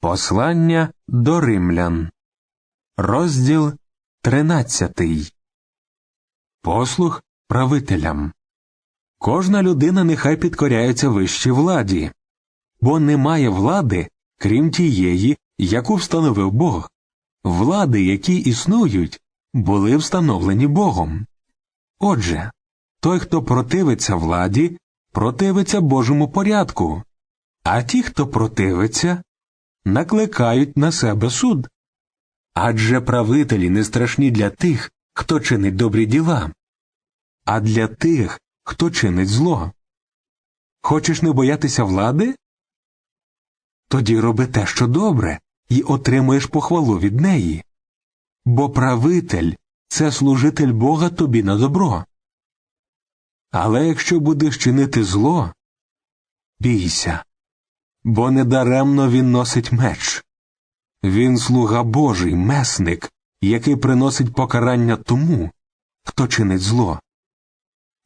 Послання до римлян. Розділ 13. Послух правителям. Кожна людина нехай підкоряється вищій владі, бо немає влади, крім тієї, яку встановив Бог. Влади, які існують, були встановлені Богом. Отже, той, хто противиться владі, противиться Божому порядку, а ті, хто противиться, накликають на себе суд. Адже правителі не страшні для тих, хто чинить добрі діла, а для тих, хто чинить зло. Хочеш не боятися влади? Тоді роби те, що добре, і отримуєш похвалу від неї. Бо правитель це служитель Бога тобі на добро. Але якщо будеш чинити зло, бійся, бо недаремно він носить меч. Він слуга Божий, месник, який приносить покарання тому, хто чинить зло.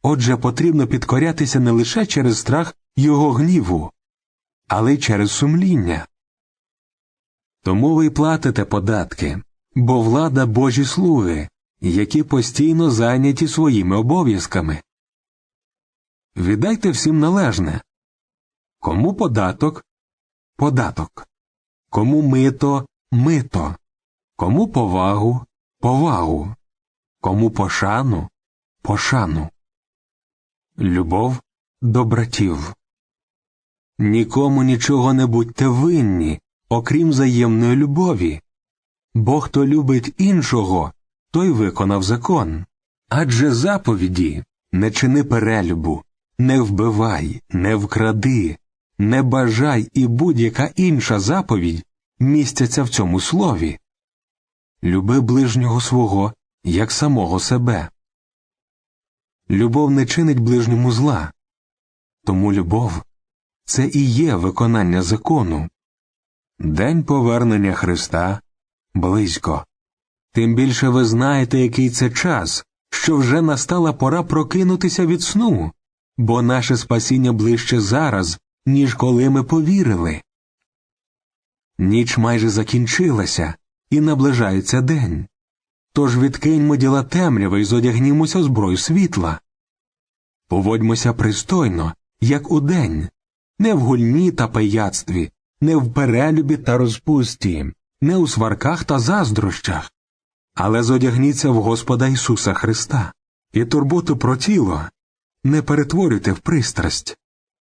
Отже, потрібно підкорятися не лише через страх його гніву, але й через сумління. Тому ви платите податки, бо влада Божі слуги, які постійно зайняті своїми обов'язками. Віддайте всім належне. Кому податок податок, кому мито мито, кому повагу повагу, кому пошану пошану. Любов до братів. Нікому нічого не будьте винні, окрім взаємної любові. Бо хто любить іншого, той виконав закон. Адже заповіді не чини перелюбу, не вбивай, не вкради, не бажай і будь-яка інша заповідь містяться в цьому слові. Люби ближнього свого, як самого себе. Любов не чинить ближньому зла, тому любов це і є виконання закону. День повернення Христа близько. Тим більше ви знаєте, який це час, що вже настала пора прокинутися від сну, бо наше спасіння ближче зараз, ніж коли ми повірили. Ніч майже закінчилася, і наближається день. Тож відкиньмо діла темряви і зодягнімося зброю світла. Поводьмося пристойно, як удень, не в гульні та пияцтві, не в перелюбі та розпусті, не у сварках та заздрощах, але зодягніться в Господа Ісуса Христа і турботу про тіло не перетворюйте в пристрасть.